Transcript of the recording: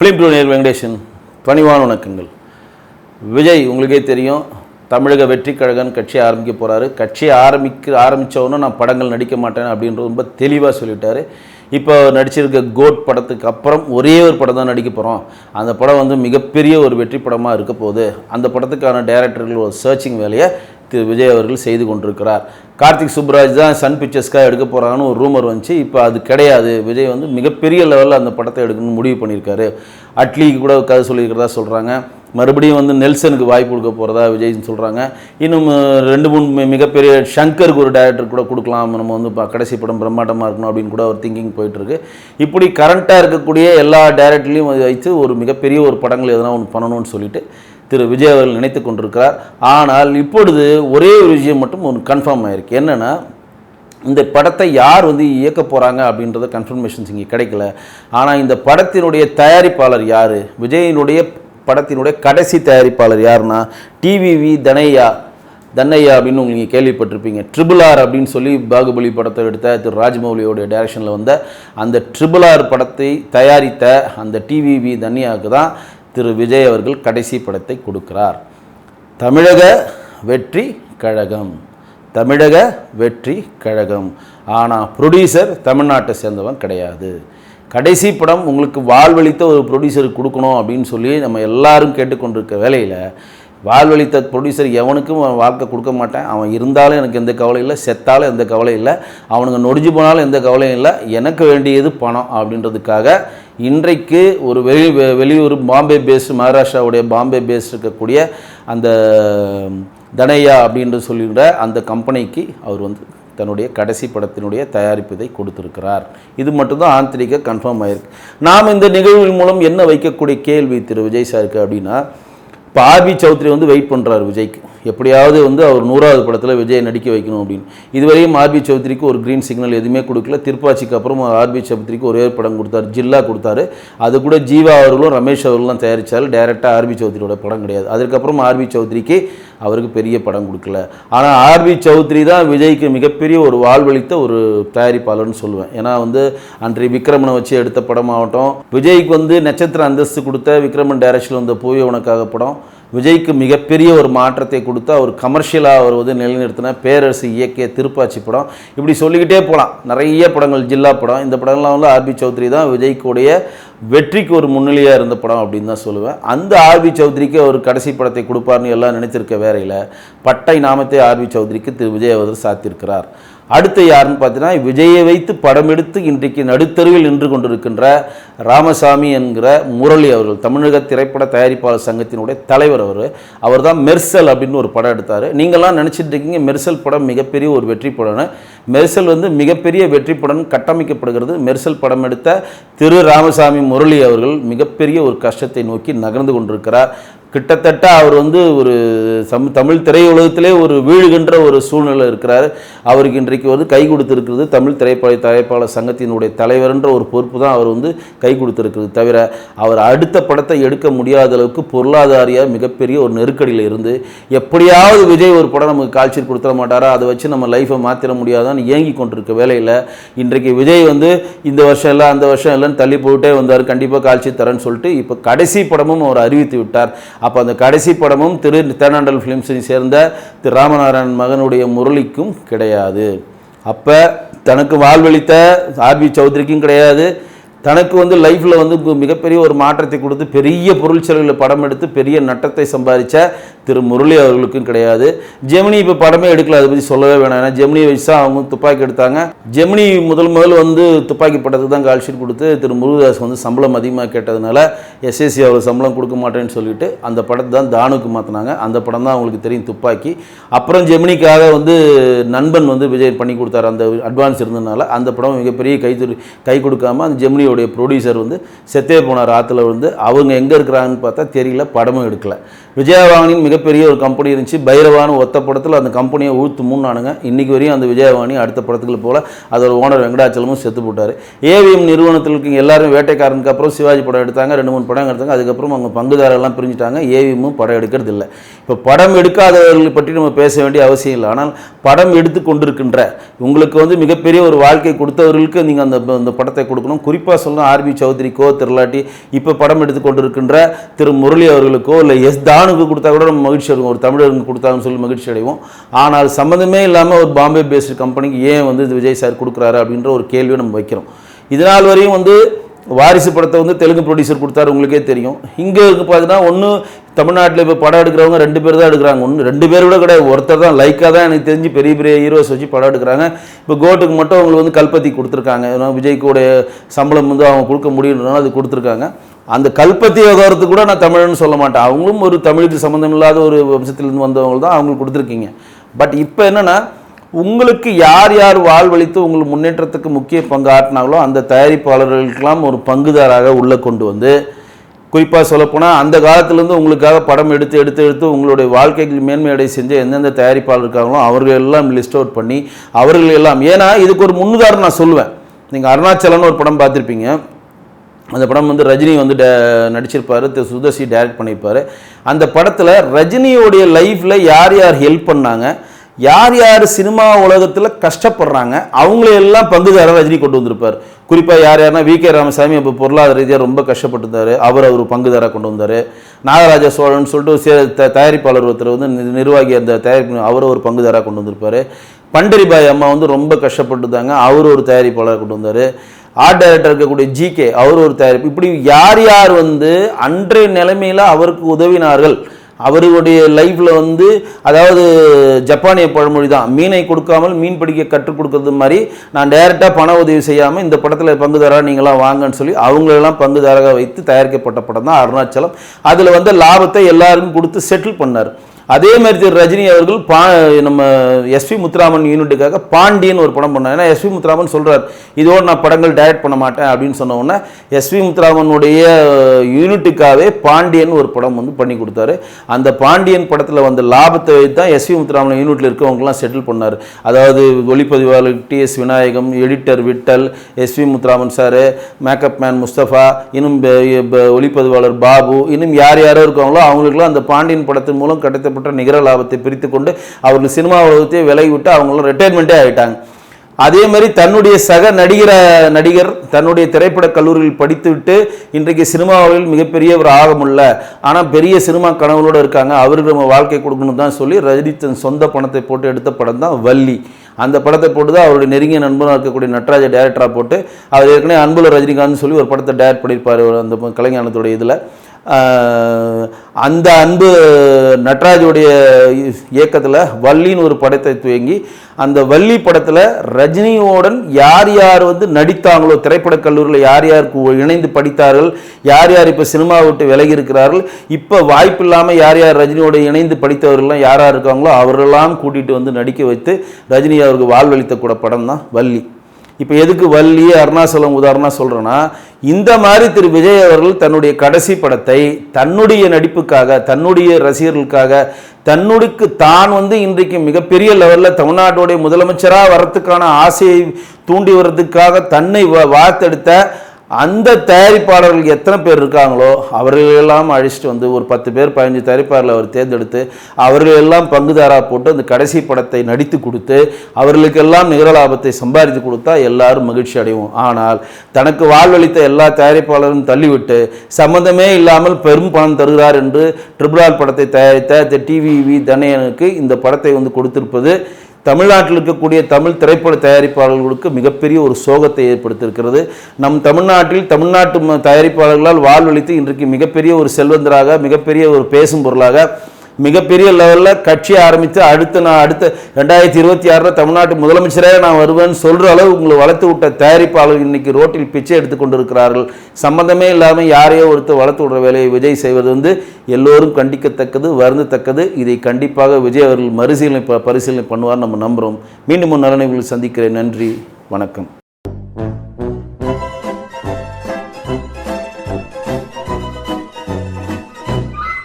Film two Venkatesan பணிவான வணக்கங்கள். விஜய் உங்களுக்கே தெரியும் தமிழக வெற்றி கழகன் கட்சியை ஆரம்பிக்க போகிறாரு கட்சியை ஆரம்பிக்க ஆரம்பித்தவொன்னே நான் படங்கள் நடிக்க மாட்டேன் அப்படின்றது ரொம்ப தெளிவாக சொல்லிட்டார். இப்போ நடிச்சிருக்க கோட் படத்துக்கு அப்புறம் ஒரே ஒரு படம் தான் நடிக்க போகிறோம் அந்த படம் வந்து மிகப்பெரிய ஒரு வெற்றி படமாக இருக்க போகுது அந்த படத்துக்கான டைரக்டர்கள் ஒரு சர்ச்சிங் வேலையை திரு விஜய் அவர்கள் செய்து கொண்டிருக்கிறார். கார்த்திக் சுப்ராஜ் தான் சன் பிக்சர்ஸ்க்காக எடுக்க போகிறாங்கன்னு ஒரு ரூமர் வந்துச்சு. இப்போ அது கிடையாது. விஜய் வந்து மிகப்பெரிய லெவலில் அந்த படத்தை எடுக்கணும்னு முடிவு பண்ணியிருக்காரு. அட்லிக்கு கூட கதை சொல்லியிருக்கிறதா சொல்கிறாங்க மறுபடியும் வந்து நெல்சனுக்கு வாய்ப்பு கொடுக்க போகிறதா விஜய்னு சொல்கிறாங்க இன்னும் ரெண்டு மூணு மிகப்பெரிய ஷங்கருக்கு ஒரு டேரக்டர் கூட கொடுக்கலாம். நம்ம வந்து கடைசி படம் பிரம்மாண்டமாக இருக்கணும் அப்படின்னு கூட ஒரு திங்கிங் போயிட்டுருக்கு. இப்படி கரண்ட்டாக இருக்கக்கூடிய எல்லா டேரக்டர்லையும் வைத்து ஒரு மிகப்பெரிய ஒரு படங்கள் எதனா ஒன்று பண்ணணும்னு சொல்லிட்டு திரு விஜய் அவர்கள் நினைத்து கொண்டிருக்கிறார். ஆனால் இப்பொழுது ஒரே ஒரு விஷயம் மட்டும் ஒன்று கன்ஃபார்ம் ஆயிருக்கு. என்னென்னா இந்த படத்தை யார் வந்து இயக்க போகிறாங்க அப்படின்றத கன்ஃபர்மேஷன்ஸ் இங்கே கிடைக்கல. ஆனால் இந்த படத்தினுடைய தயாரிப்பாளர் யார்? விஜயினுடைய படத்தினுடைய கடைசி தயாரிப்பாளர் யாருன்னா டிவிவி தனையா தன்னையா அப்படின்னு உங்களுக்கு கேள்விப்பட்டிருப்பீங்க. ட்ரிபிள் ஆர் அப்படின்னு சொல்லி பாகுபலி படத்தை எடுத்த திரு ராஜமௌலியோடைய டைரக்ஷனில் வந்த அந்த ட்ரிபிள் ஆர் படத்தை தயாரித்த அந்த டிவிவி தன்யாவுக்கு தான் திரு விஜய் அவர்கள் கடைசி படத்தை கொடுக்கிறார். தமிழக வெற்றி கழகம். தமிழக வெற்றி கழகம். ஆனால் ப்ரொடியூசர் தமிழ்நாட்டை சேர்ந்தவன் கிடையாது. கடைசி படம் உங்களுக்கு வாழ்வழித்த ஒரு ப்ரொடியூசருக்கு கொடுக்கணும் அப்படின்னு சொல்லி நம்ம எல்லாரும் கேட்டுக்கொண்டிருக்க வேலையில் வாழ்வழித்த ப்ரொடியூசர் எவனுக்கும் அவன் வாழ்க்கை கொடுக்க மாட்டேன். அவன் இருந்தாலும் எனக்கு எந்த கவலையும் இல்லை செத்தாலும் எந்த கவலை இல்லை அவனுங்க நொடிஞ்சு போனாலும் எந்த கவலையும் இல்லை. எனக்கு வேண்டியது பணம் அப்படின்றதுக்காக இன்றைக்கு ஒரு வெளி வெளியூர் பாம்பே பேஸ் மகாராஷ்டிராவுடைய பாம்பே பேஸ்ட் இருக்கக்கூடிய அந்த தனையா அப்படின்று சொல்லுகிற அந்த கம்பெனிக்கு அவர் வந்து தன்னுடைய கடைசி படத்தினுடைய தயாரிப்பதை கொடுத்திருக்கிறார். இது மட்டும்தான் ஆந்திரிக்க கன்ஃபார்ம் ஆயிருக்கு. நாம் இந்த நிகழ்வின் மூலம் என்ன வைக்கக்கூடிய கேள்வி திரு விஜய் சாருக்கு அப்படின்னா இப்போ ஆர்பி சௌத்ரி வந்து வெயிட் பண்ணுறாரு விஜய்க்கு. எப்படியாவது வந்து அவர் நூறாவது படத்தில் விஜய் நடிக்க வைக்கணும் அப்படின்னு. இதுவரையும் ஆர்பி சௌத்ரிக்கு ஒரு க்ரீன் சிக்னல் எதுவுமே கொடுக்கல. திருப்பாச்சிக்கு அப்புறம் ஆர்பி சௌத்ரிக்கு ஒரே படம் கொடுத்தாரு. ஜில்லா கொடுத்தாரு. அது கூட ஜீவா அவர்களும் ரமேஷ் அவர்களும் தயாரித்தார் டேரெக்டாக ஆர்பி சௌத்ரியோட படம் கிடையாது. அதுக்கப்புறம் ஆர்பி சௌத்ரிக்கு அவருக்கு பெரிய படம் கொடுக்கல. ஆனால் ஆர்பி சௌத்ரி தான் விஜய்க்கு மிகப்பெரிய ஒரு வாழ்வழித்த ஒரு தயாரிப்பாளர்னு சொல்லுவேன். ஏன்னா வந்து அன்றைய விக்ரமனை வச்சு எடுத்த படமாகட்டும் விஜய்க்கு வந்து நட்சத்திர அந்தஸ்து கொடுத்த விக்ரமன் டைரக்ஷனில் வந்த பூய உனக்காக படம் விஜய்க்கு மிகப்பெரிய ஒரு மாற்றத்தை கொடுத்து அவர் கமர்ஷியலாக அவர் வந்து நிலைநிறுத்தின பேரரசு இயக்கிய திருப்பாச்சி படம். இப்படி சொல்லிக்கிட்டே போகலாம் நிறைய படங்கள் ஜில்லா படம் இந்த படங்கள்லாம் வந்து ஆர்பி சௌத்ரி தான் விஜய்க்குடைய வெற்றிக்கு ஒரு முன்னிலையாக இருந்த படம் அப்படின்னு தான் சொல்லுவேன். அந்த ஆர்வி சௌத்ரிக்கு அவர் கடைசி படத்தை கொடுப்பார்னு எல்லாம் நினைத்திருக்க வேறையில் பட்டை நாமத்தை ஆர்வி சௌத்ரிக்கு திரு விஜய் அவர்கள் சாத்தியிருக்கிறார் அடுத்து யாருன்னு பார்த்தீங்கன்னா விஜயை வைத்து படம் எடுத்து இன்றைக்கு நடுத்தருவில் நின்று கொண்டிருக்கின்ற ராமசாமி என்கிற முரளி அவர்கள் தமிழக திரைப்பட தயாரிப்பாளர் சங்கத்தினுடைய தலைவர் அவர். அவர் தான் மெர்சல் அப்படின்னு ஒரு படம் எடுத்தார். நீங்களாம் நினச்சிட்டு இருக்கீங்க மெர்சல் படம் மிகப்பெரிய ஒரு வெற்றி படம்னு. மெர்சல் வந்து மிகப்பெரிய வெற்றிப்புடன் கட்டமைக்கப்படுகிறது. மெர்சல் படம் எடுத்த திரு ராமசாமி முரளி அவர்கள் மிகப்பெரிய ஒரு கஷ்டத்தை நோக்கி நகர்ந்து கொண்டிருக்கிறார். கிட்டத்தட்ட அவர் வந்து ஒரு சம் தமிழ் திரையுலகத்திலே ஒரு வீழ்கின்ற ஒரு சூழ்நிலை இருக்கிறார். அவருக்கு இன்றைக்கு வந்து கை கொடுத்துருக்கிறது தமிழ் திரைப்பட தயாரிப்பாளர் சங்கத்தினுடைய தலைவர்ன்ற ஒரு பொறுப்பு தான் அவர் வந்து கை கொடுத்துருக்கிறது தவிர அவர் அடுத்த படத்தை எடுக்க முடியாத அளவுக்கு பொருளாதாரியாக மிகப்பெரிய ஒரு நெருக்கடியில் இருந்து எப்படியாவது விஜய் ஒரு படம் நமக்கு காய்ச்சல் கொடுத்துட மாட்டாரா? அதை வச்சு நம்ம லைஃப்பை மாற்றிட முடியாதான்னு ஏங்கி கொண்டிருக்க வேலையில் இன்றைக்கு விஜய் வந்து இந்த வருஷம் இல்லை அந்த வருஷம் இல்லைன்னு தள்ளி போட்டே வந்தார். கண்டிப்பாக காய்ச்சி தரேன்னு சொல்லிட்டு இப்போ கடைசி படமும் அவர் அறிவித்து விட்டார். அப்போ அந்த கடைசி படமும் திரு தேனாண்டல் ஃபிலிம்ஸை சேர்ந்த திரு ராமநாராயணன் மகனுடைய முரளிக்கும் கிடையாது. அப்போ தனக்கு வாழ்வளித்த ஆர்பி சௌத்ரிக்கும் கிடையாது. தனக்கு வந்து லைஃப்பில் வந்து மிகப்பெரிய ஒரு மாற்றத்தை கொடுத்து பெரிய பொருள் செலவில் படம் எடுத்து பெரிய நட்டத்தை சம்பாதிச்ச திரு முரளி அவர்களுக்கும் கிடையாது. ஜெமினி இப்போ படமே எடுக்கல அதை பற்றி சொல்லவே வேணாம். ஏன்னா ஜெமினி வச்சு தான் அவங்க துப்பாக்கி எடுத்தாங்க. ஜெமினி முதல் முதல் வந்து துப்பாக்கி படத்துக்கு தான் கால்ஷீட் கொடுத்து திரு முருகதாஸ் வந்து சம்பளம் அதிகமாக கேட்டதுனால எஸ்எஸ்சி அவர் சம்பளம் கொடுக்க மாட்டேன்னு சொல்லிட்டு அந்த படத்தை தான் தானுக்கு மாற்றினாங்க அந்த படம் தான் அவங்களுக்கு தெரியும் துப்பாக்கி. அப்புறம் ஜெமினிக்காக வந்து நண்பன் வந்து விஜய் பண்ணி கொடுத்தாரு. அந்த அட்வான்ஸ் இருந்ததுனால அந்த படம் மிகப்பெரிய கை கை கொடுக்காம அந்த ஜெமினி ஜெமினியோடைய ப்ரொடியூசர் வந்து செத்தே போனார் ஆற்றுல வந்து அவங்க எங்கே இருக்கிறாங்கன்னு பார்த்தா தெரியல படமும் எடுக்கல. விஜயவாணின்னு மிகப்பெரிய ஒரு கம்பெனி இருந்துச்சு. பைரவான ஒத்த படத்தில் அந்த கம்பெனியை ஊழ்த்து மூணானுங்க இன்றைக்கி வரையும் அந்த விஜயவாணி அடுத்த படத்துக்கு போல் அதோட ஓனர் வெங்கடாச்சலமும் செத்து போட்டார். ஏவிஎம் நிறுவனத்தில் இருக்கீங்க எல்லாரும் வேட்டைக்காரனுக்கு அப்புறம் சிவாஜி படம் எடுத்தாங்க ரெண்டு மூணு படம் எடுத்தாங்க. அதுக்கப்புறம் அவங்க பங்குதாரெல்லாம் பிரிஞ்சுட்டாங்க. ஏவிஎம்மும் படம் எடுக்கிறது இல்லை. இப்போ படம் எடுக்காதவர்களை பற்றி நம்ம பேச வேண்டிய அவசியம் இல்லை. ஆனால் படம் எடுத்து கொண்டிருக்கின்ற உங்களுக்கு வந்து மிகப்பெரிய ஒரு வாழ்க்கை கொடுத்தவர்களுக்கு நீங்கள் அந்த அந்த படத்தை கொடுக்கணும். குறிப்பாக சொல்கிறேன் ஆர்பி சௌத்ரிக்கோ திருலாட்டி இப்போ படம் எடுத்து கொண்டிருக்கின்ற திரு முரளி அவர்களுக்கோ இல்லை எஸ் தானுக்கு கொடுத்தா கூட நம்ம மகிழ்ச்சி அடைவோம். ஒரு தமிழருக்கு கொடுத்தாங்கன்னு சொல்லி மகிழ்ச்சி அடைவோம். ஆனால் சம்மந்தமே இல்லாமல் ஒரு பாம்பே பேஸ்டு கம்பெனிக்கு ஏன் வந்து இது விஜய் சார் கொடுக்குறாரு அப்படின்ற ஒரு கேள்வியை நம்ம வைக்கிறோம். இதனால் வரையும் வந்து வாரிசு படத்தை வந்து தெலுங்கு ப்ரொடியூசர் கொடுத்தாரு உங்களுக்கே தெரியும். இங்கே இருக்கு பார்த்தீங்கன்னா ஒன்று தமிழ்நாட்டில் இப்போ படம் எடுக்கிறவங்க ரெண்டு பேர் தான் எடுக்கிறாங்க. ஒன்று ரெண்டு பேர் கூட கிடையாது. ஒருத்தர் தான் லைக்காக தான் எனக்கு தெரிஞ்சு பெரிய பெரிய ஹீரோஸ் வச்சு படம் எடுக்கிறாங்க. இப்போ கோட்டுக்கு மட்டும் அவங்களுக்கு வந்து கல்பத்தி கொடுத்துருக்காங்க. விஜய்க்குடைய சம்பளம் வந்து அவங்க கொடுக்க முடியுன்றனால அது கொடுத்துருக்காங்க. அந்த கல்பத்தி விவகாரத்துக்கு கூட நான் தமிழன்னு சொல்ல மாட்டேன். அவங்களும் ஒரு தமிழுக்கு சம்மந்தம் இல்லாத ஒரு வம்சத்திலிருந்து வந்தவங்க தான் அவங்களுக்கு கொடுத்துருக்கீங்க. பட் இப்போ என்னென்னா உங்களுக்கு யார் யார் வாழ்வழித்து உங்கள் முன்னேற்றத்துக்கு முக்கிய பங்கு ஆட்டினாங்களோ அந்த தயாரிப்பாளர்களுக்கெல்லாம் ஒரு பங்குதாராக உள்ளே கொண்டு வந்து குறிப்பாக சொல்லப்போனால் அந்த காலத்திலேருந்து உங்களுக்காக படம் எடுத்து எடுத்து எடுத்து உங்களுடைய வாழ்க்கைக்கு மேன்மையடை செஞ்ச எந்தெந்த தயாரிப்பாளர் இருக்காங்களோ அவர்கள் எல்லாம் லிஸ்ட் அவுட் பண்ணி அவர்கள் எல்லாம் ஏன்னா இதுக்கு ஒரு முன்னுதாரணம் நான் சொல்லுவேன். நீங்கள் அருணாச்சலம்னு ஒரு படம் பார்த்துருப்பீங்க. அந்த படம் வந்து ரஜினி வந்து நடிச்சிருப்பார் திரு சுதர்சி டைரக்ட் பண்ணியிருப்பார். அந்த படத்தில் ரஜினியோடைய லைஃப்பில் யார் யார் ஹெல்ப் பண்ணாங்க? யார் யார் சினிமா உலகத்தில் கஷ்டப்படுறாங்க அவங்களையெல்லாம் பங்குதாரர் ரஜினி கொண்டு வந்திருப்பார். குறிப்பாக யார் யாருன்னா வி கே ராமசாமி இப்போ பொருளாதார ரீதியாக ரொம்ப கஷ்டப்பட்டிருந்தார். அவர் அவர் பங்குதாராக கொண்டு வந்தார். நாகராஜ சோழன் சொல்லிட்டு சே த தயாரிப்பாளர் ஒருத்தர் வந்து நி- நிர்வாகி அந்த தயாரிப்பு அவர் ஒரு பங்குதாராக கொண்டு வந்திருப்பார். பண்டரிபாய் அம்மா வந்து ரொம்ப கஷ்டப்பட்டுருந்தாங்க. அவர் ஒரு தயாரிப்பாளராக கொண்டு வந்தார். ஆர்ட் டைரக்டர் இருக்கக்கூடிய ஜிகே அவர் ஒரு தயாரிப்பு. இப்படி யார் யார் வந்து அன்றைய நிலைமையில் அவருக்கு உதவினார்கள் அவருடைய லைஃப்பில் வந்து அதாவது ஜப்பானிய பழமொழி தான் மீனை கொடுக்காமல் மீன் பிடிக்க கற்றுக் கொடுக்கறது மாதிரி நான் டைரெக்டாக பண உதவி செய்யாமல் இந்த படத்தில் பங்குதாரா நீங்களாம் வாங்கன்னு சொல்லி அவங்களெல்லாம் பங்குதாரராக வைத்து தயாரிக்கப்பட்ட படம் தான் அருணாச்சலம். அதில் வந்து லாபத்தை எல்லாருக்கும் கொடுத்து செட்டில் பண்ணார். அதே மாதிரி திரு ரஜினி அவர்கள் பா நம்ம எஸ்வி முத்துராமன் யூனிட்டுக்காக பாண்டியன் ஒரு படம் பண்ணார். ஏன்னா எஸ்வி முத்துராமன் சொல்கிறார் இதோடு நான் படங்கள் டைரக்ட் பண்ண மாட்டேன் அப்படின்னு சொன்ன எஸ்வி முத்துராமனுடைய யூனிட்டுக்காகவே பாண்டியன் ஒரு படம் வந்து பண்ணி கொடுத்தாரு. அந்த பாண்டியன் படத்தில் வந்த லாபத்தை வைத்து தான் எஸ்வி முத்துராமன் யூனிட்டில் இருக்கவங்கலாம் செட்டில் பண்ணார். அதாவது ஒளிப்பதிவாளர் T S Vinayagam editor Vittal S V Muthuraman sir makeup man Mustafa இன்னும் ஒளிப்பதிவாளர் பாபு இன்னும் யார் யாரோ இருக்காங்களோ அவங்களுக்குலாம் அந்த பாண்டியன் படத்தின் மூலம் கிடைத்த கிடைக்கப்பட்ட நிகர லாபத்தை பிரித்து கொண்டு அவர்கள் சினிமா உலகத்தையே விலகி விட்டு அவங்களும் ரிட்டையர்மெண்ட்டே ஆகிட்டாங்க அதே மாதிரி தன்னுடைய சக நடிகர நடிகர் தன்னுடைய திரைப்பட கல்லூரியில் படித்துவிட்டு இன்றைக்கு சினிமாவில் மிகப்பெரிய ஒரு ஆகமுள்ள ஆனால் பெரிய சினிமா கனவுகளோடு இருக்காங்க. அவருக்கு நம்ம வாழ்க்கை கொடுக்கணும் தான் சொல்லி ரஜினி தன் சொந்த பணத்தை போட்டு எடுத்த படம் தான் வள்ளி. அந்த படத்தை போட்டு தான் அவருடைய நெருங்கிய நண்பனாக இருக்கக்கூடிய நட்ராஜ டேரக்டராக போட்டு அவர் ஏற்கனவே அன்புல ரஜினிகாந்த் சொல்லி ஒரு படத்தை டேரக்ட் பண்ணியிருப்பார் அந்த கலைஞானத்துடைய இதில். அந்த அன்பு நட்ராஜுடைய இயக்கத்தில் வள்ளின்னு ஒரு படத்தை துவங்கி அந்த வள்ளி படத்தில் ரஜினியோடன் யார் யார் வந்து நடித்தாங்களோ திரைப்படக் கல்லூரியில் யார் யார் இணைந்து படித்தார்கள் யார் யார் இப்போ சினிமா விட்டு விலகி இருக்கிறார்கள் இப்போ வாய்ப்பு இல்லாமல் யார் யார் ரஜினியோட இணைந்து படித்தவர்கள்லாம் யார் யார் இருக்காங்களோ அவரெல்லாம் கூட்டிகிட்டு வந்து நடிக்க வைத்து ரஜினி அவருக்கு வாழ்வளித்த கூட படம் தான் வள்ளி. இப்போ எதுக்கு வள்ளி அருணாசலம் உதாரணம் சொல்கிறேன்னா இந்த மாதிரி திரு விஜய் அவர்கள் தன்னுடைய கடைசி படத்தை தன்னுடைய நடிப்புக்காக தன்னுடைய ரசிகர்களுக்காக தன்னுடைக்கு தான் வந்து இன்றைக்கு மிகப்பெரிய லெவலில் தமிழ்நாட்டுடைய முதலமைச்சராக வரத்துக்கான ஆசையை தூண்டி வர்றதுக்காக தன்னை வார்த்தெடுத்த அந்த தயாரிப்பாளர்கள் எத்தனை பேர் இருக்காங்களோ அவர்களெல்லாம் அழிச்சிட்டு வந்து ஒரு பத்து பேர் பதினஞ்சு தயாரிப்பாளர்களை அவர் தேர்ந்தெடுத்து அவர்களெல்லாம் பங்குதாராக போட்டு அந்த கடைசி படத்தை நடித்து கொடுத்து அவர்களுக்கெல்லாம் நிகர லாபத்தை சம்பாதித்து கொடுத்தா எல்லாரும் மகிழ்ச்சி அடைவோம். ஆனால் தனக்கு வாழ்வளித்த எல்லா தயாரிப்பாளரும் தள்ளிவிட்டு சம்மந்தமே இல்லாமல் பெரும் பணம் தருகிறார் என்று ட்ரிபிள் ஆர் படத்தை தயாரித்த டிவிவி தனையனுக்கு இந்த படத்தை வந்து கொடுத்திருப்பது தமிழ்நாட்டில் இருக்கக்கூடிய தமிழ் திரைப்பட தயாரிப்பாளர்களுக்கு மிகப்பெரிய ஒரு சோகத்தை ஏற்படுத்தியிருக்கிறது. நம் தமிழ்நாட்டில் தமிழ்நாட்டு ம- தயாரிப்பாளர்களால் வாழ்வழித்து இன்றைக்கு மிகப்பெரிய ஒரு செல்வந்தராக மிகப்பெரிய ஒரு பேசும் பொருளாக மிகப்பெரிய லெவலில் கட்சி ஆரம்பித்து அடுத்து நான் அடுத்த ரெண்டாயிரத்தி இருபத்தி ஆறில் தமிழ்நாட்டு முதலமைச்சராக நான் வருவேன்னு சொல்கிற அளவு உங்களை வளர்த்து விட்ட தயாரிப்பாளர்கள் இன்றைக்கி ரோட்டில் பிச்சை எடுத்துக்கொண்டு இருக்கிறார்கள் சம்பந்தமே இல்லாமல் யாரையோ ஒருத்தர் வளர்த்து விடுற வேலையை விஜய் செய்வது வந்து எல்லோரும் கண்டிக்கத்தக்கது வருந்தத்தக்கது. இதை கண்டிப்பாக விஜய் அவர்கள் மறுசீலனை ப- பரிசீலனை பண்ணுவார் நம்ம நம்புகிறோம் மீண்டும் ஒரு நலனை சந்திக்கிறேன். நன்றி. வணக்கம்.